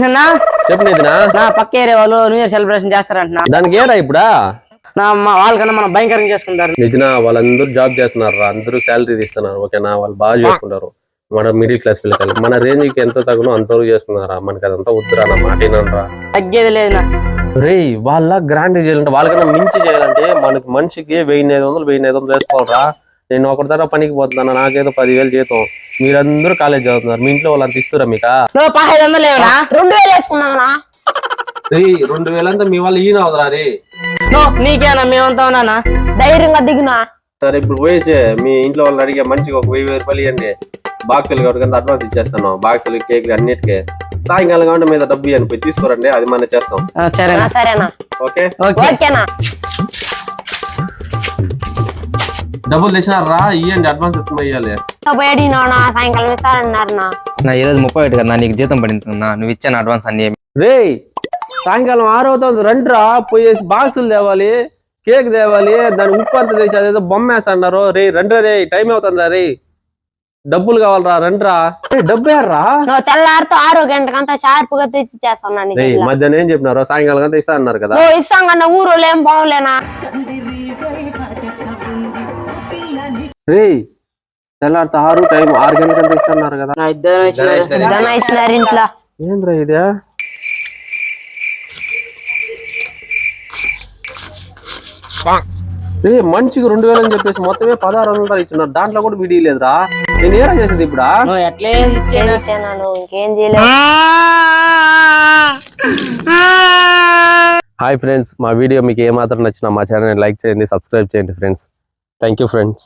నా పక్క ఏరియా వాళ్ళు న్యూ ఇయర్ సెలబ్రేషన్ చేస్తారంటున్నా. దానికి ఏరా ఇప్పుడా? నా వాళ్ళకన్నా మనం భయంకరంగా చేసుకుంటారు. నిజనా వాళ్ళందరూ జాబ్ చేస్తున్నారు రా అందరూ శాలరీ తీస్తున్నారు ఓకేనా? వాళ్ళు బాగా చేసుకుంటారు. మన మిడిల్ క్లాస్ పిల్లకాయలు మన రేంజ్కి ఎంత తగునో అంతవరకు మనకి అదంతా వద్దురా నా మాట వినరా తగ్గేది రే వాళ్ళ గ్రాండ్ చేయాలంటే వాళ్ళకన్నా మించి చేయాలంటే మనకి మనిషికి వెయ్యి ఐదు వందలు వెయ్యి ఐదు వందలు వేసుకోవాలరా. నేను ఒకరి తర పనికి పోతున్నాను? నాకేదో పదివేలు జీతం. మీరందరూ కాలేజ్ చదువుతున్నారు. మీ ఇంట్లో వాళ్ళంత ఇస్తురా మీకా? నువ్వు పదహైదు వందలు లేవనా రెండు వేలు వేసుకున్నావునా రే రెండు వేలంతా మీ వాళ్ళు ఈయన అవుదరా రే? నువ్వు నీకేనా? మేమంతా ఉన్నానా? ధైర్యంగా దిగునా. సరే ఇప్పుడు పోయేసి. మీ ఇంట్లో వాళ్ళని అడిగే మనిషికి ఒక వెయ్యి వెయ్యి రూపాయలు ఇవ్వండి బాక్సులు కాబట్టి అడ్వాన్స్ ఇచ్చేస్తాను. బాక్సులు కేక్ అన్నిటికీ. సాయంకాలం కాబట్టి మీద డబ్బు ఇవ్వండి పోయి తీసుకోరండి. అది మన చేస్తాం. ఆ, సరేనా. సరేనా. ఓకే? ఓకే. ఓకేనా? డబ్బులు తెచ్చినారా ఇవ్వండి అడ్వాన్స్ ఎత్తుమ ఇవ్వాలి పోయాడినా సాయంకాలం ఇస్తారన్నారు నా. నా ఈరోజు ముప్పై ఒకటి కదా నీకు జీతం పడింది అన్నా. నువ్వు ఇచ్చాను అడ్వాన్స్ అన్ని. రే సాయంకాలం ఆరు అవుతుంది రండిరా పోయేసి బాక్సులు తేవాలి కేక్ తేవాలి దాని ఉప్పు అంతా తెచ్చి అదేదో బొమ్మ వేస్తున్నారు రే రండి రే టైం అవుతుందా రే డబ్బులు కావాలరా రండిరా రే. డబ్బు నువ్వు తెల్లారితో ఆరు గంటకంతా షార్ప్గా తెచ్చి చేస్తాను. మధ్యాహ్నం ఏం చెప్పినారు సాయంకాలం అంతా ఇస్తా అన్నారు కదా. ఇస్తాం కన్నా ఊరు ఏం బాగులేనా? రే తెల్లారితో ఆరు టైం ఆరు అన్నారు కదా. ఇచ్చినారు. ఇంట్లో ఏంద్రా ఇదే? రే మనిషికి రెండు వేలు అని చెప్పేసి మొత్తమే పదహారు వందలు ఇచ్చినారు దాంట్లో కూడా విడి లేదురా. నేను ఏరా చేసేది ఇప్పుడా? ఎట్లే ఇంకేం చేయలేదు. హాయ్ ఫ్రెండ్స్ మా వీడియో మీకు ఏమాత్రం నచ్చినా మా ఛానల్ లైక్ చేయండి సబ్స్క్రైబ్ చేయండి ఫ్రెండ్స్ థ్యాంక్ యూ ఫ్రెండ్స్